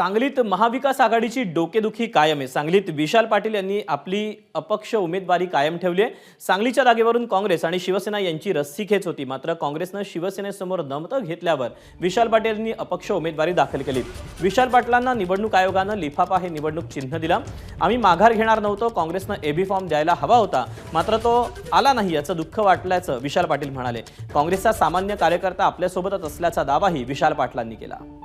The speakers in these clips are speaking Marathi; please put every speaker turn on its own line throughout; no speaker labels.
सांगलीत महाविकास आघाडीची डोकेदुखी कायम आहे. सांगलीत विशाल पाटील यांनी आपली अपक्ष उमेदवारी कायम ठेवली आहे. सांगलीच्या जागेवरून काँग्रेस आणि शिवसेना यांची रस्सीखेच होती. मात्र काँग्रेसनं शिवसेनेसमोर दमतं घेतल्यावर विशाल पाटील यांनी अपक्ष उमेदवारी दाखल केली. विशाल पाटलांना निवडणूक आयोगानं लिफाफा हे निवडणूक चिन्ह दिलं. आम्ही माघार घेणार नव्हतो. काँग्रेसनं एबी फॉर्म द्यायला हवा होता. मात्र तो आला नाही याचं दुःख वाटल्याचं विशाल पाटील म्हणाले. काँग्रेसचा सामान्य कार्यकर्ता आपल्यासोबतच असल्याचा दावाही विशाल पाटलांनी केला.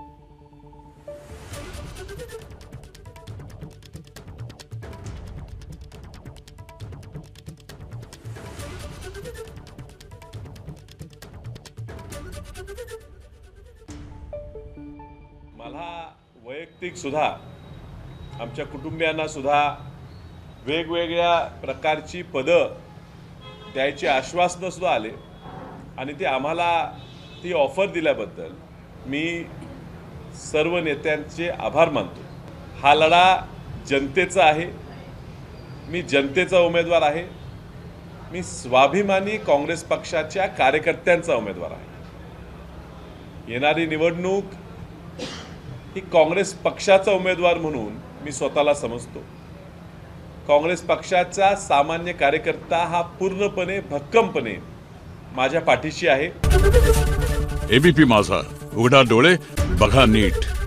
मला वैयक्तिक सुद्धा आमच्या कुटुंबियांना सुद्धा वेगवेगळ्या प्रकारची पदं द्यायची आश्वासनं सुद्धा आले. आणि ते आम्हाला ती ऑफर दिल्याबद्दल मी सर्व नेत्यांचे आभार मानतो. हा लढा जनतेचा आहे. मी जनतेचा उमेदवार आहे. मी स्वाभिमानी काँग्रेस पक्षाच्या कार्यकर्त्यांचा उमेदवार आहे. येणारी निवडणूक ही काँग्रेस पक्षाचा उमेदवार म्हणून मी स्वतःला समजतो. काँग्रेस पक्षाचा सामान्य कार्यकर्ता हा पूर्णपणे भक्कमपणे माझ्या पाठीशी आहे.
एबीपी माझा. उघडा डोळे बघा नीट.